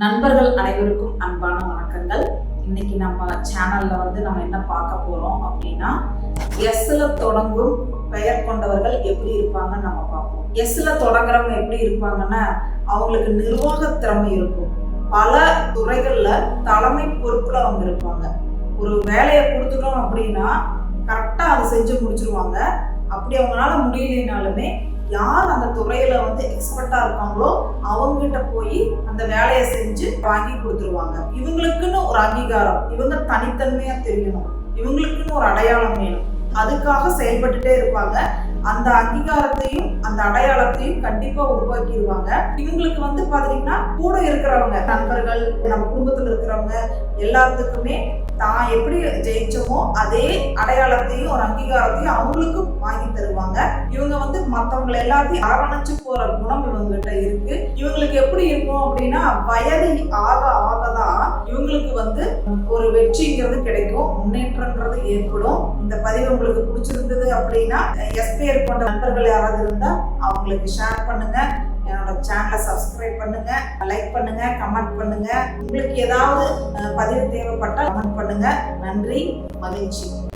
நண்பர்கள் அனைவருக்கும் அன்பான வணக்கங்கள். இன்னைக்கு நம்ம சேனல்ல வந்து நம்ம என்ன பார்க்க போறோம் அப்படின்னா எஸ்ல தொடங்கும் பெயர் கொண்டவர்கள் எப்படி இருப்பாங்கன்னு நம்ம பார்ப்போம். எஸ்ல தொடங்குறவங்க எப்படி இருப்பாங்கன்னா அவங்களுக்கு நிர்வாக திறமை இருக்கும். பல துறைகள்ல தலைமை பொறுப்புல அவங்க இருப்பாங்க. ஒரு வேலையை கொடுத்துட்டோம் அப்படின்னா கரெக்டா அதை செஞ்சு முடிச்சிருவாங்க. அப்படி அவங்களால முடியலைனாலுமே யார் அந்த துறையில வந்து எக்ஸ்பர்ட்டா இருக்காங்களோ அவங்ககிட்ட போய் அந்த வேலையை செஞ்சு வாங்கி கொடுத்துருவாங்க. இவங்களுக்குன்னு ஒரு அங்கீகாரம் இவங்க தனித்தன்மையா தெரியணும். இவங்களுக்குன்னு ஒரு அடையாளம் வேணும். அதுக்காக செயல்பட்டுட்டே இருப்பாங்க. அந்த அங்கீகாரத்தையும் அந்த அடையாளத்தையும் கண்டிப்பா உருவாக்கிடுவாங்க இவங்களுக்கு வந்து பாத்தீங்கன்னா கூட இருக்கிறவங்க நண்பர்கள் நம்ம குடும்பத்துல இருக்கிறவங்க எல்லாத்துக்குமே தான் எப்படி ஜெயிச்சோமோ அதே அடையாளத்தையும் ஒரு அங்கீகாரத்தையும் அவங்களுக்கும் வாங்கி தருவாங்க. இவங்க வந்து மத்தவங்களை எல்லாத்தையும் அரவணைச்சு போற குணம் இவங்ககிட்ட இருக்கு. இவங்களுக்கு எப்படி இருக்கும் அப்படின்னா வயது ஆக ஆகதான் இவங்களுக்கு வந்து ஒரு வெற்றிங்கிறது கிடைக்கும். முன்னேற்றங்கிறது ஏற்படும். இந்த பதிவு உங்களுக்கு பிடிச்சிருந்தது அப்படின்னா எஸ்பிஆர் கொண்ட நண்பர்கள் யாராவது இருந்தா அவங்களுக்கு ஷேர் பண்ணுங்க. என்னோட சேனலை சப்ஸ்கிரைப் பண்ணுங்க லைக் பண்ணுங்க கமெண்ட் பண்ணுங்க. உங்களுக்கு ஏதாவது பதிவு தேவைப்பட்டால் கமெண்ட் பண்ணுங்க. நன்றி மகிழ்ச்சி.